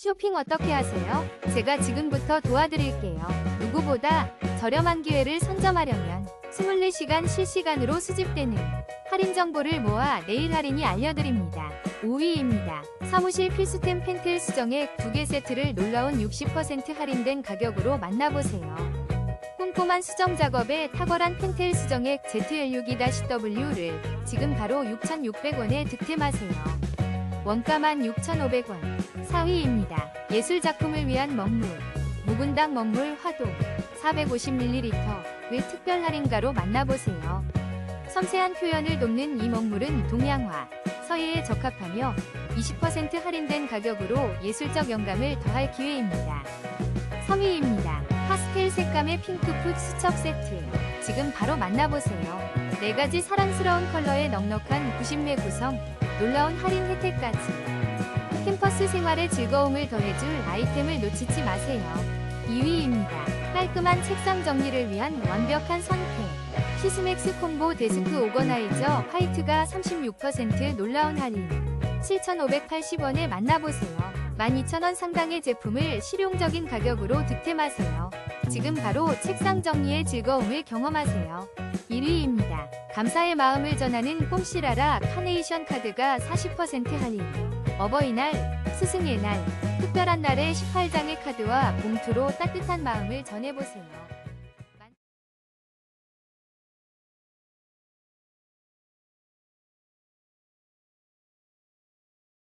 쇼핑 어떻게 하세요? 제가 지금부터 도와드릴게요. 누구보다 저렴한 기회를 선점하려면 24시간 실시간으로 수집되는 할인 정보를 모아 내일 할인이 알려드립니다. 5위입니다. 사무실 필수템 펜틀 수정액 2개 세트를 놀라운 60% 할인된 가격으로 만나보세요. 꼼꼼한 수정 작업에 탁월한 펜텔 수정액 ZL6-W를 지금 바로 6,600원에 득템하세요. 원가만 6,500원. 4위입니다. 예술 작품을 위한 먹물. 묵은당 먹물 화동 450ml를 특별 할인가로 만나보세요. 섬세한 표현을 돕는 이 먹물은 동양화, 서예에 적합하며 20% 할인된 가격으로 예술적 영감을 더할 기회입니다. 3위입니다. 파스텔 색감의 핑크풋 수첩 세트. 지금 바로 만나보세요. 4가지 사랑스러운 컬러의 넉넉한 90매 구성, 놀라운 할인 혜택까지. 캠퍼스 생활의 즐거움을 더해줄 아이템을 놓치지 마세요. 2위입니다. 깔끔한 책상 정리를 위한 완벽한 선택. 시스맥스 콤보 데스크 오거나이저 화이트가 36% 놀라운 할인. 7,580원에 만나보세요. 12,000원 상당의 제품을 실용적인 가격으로 득템하세요. 지금 바로 책상 정리의 즐거움을 경험하세요. 1위입니다. 감사의 마음을 전하는 꼼시라라 카네이션 카드가 40% 할인. 어버이날, 스승의 날, 특별한 날에 18장의 카드와 봉투로 따뜻한 마음을 전해보세요.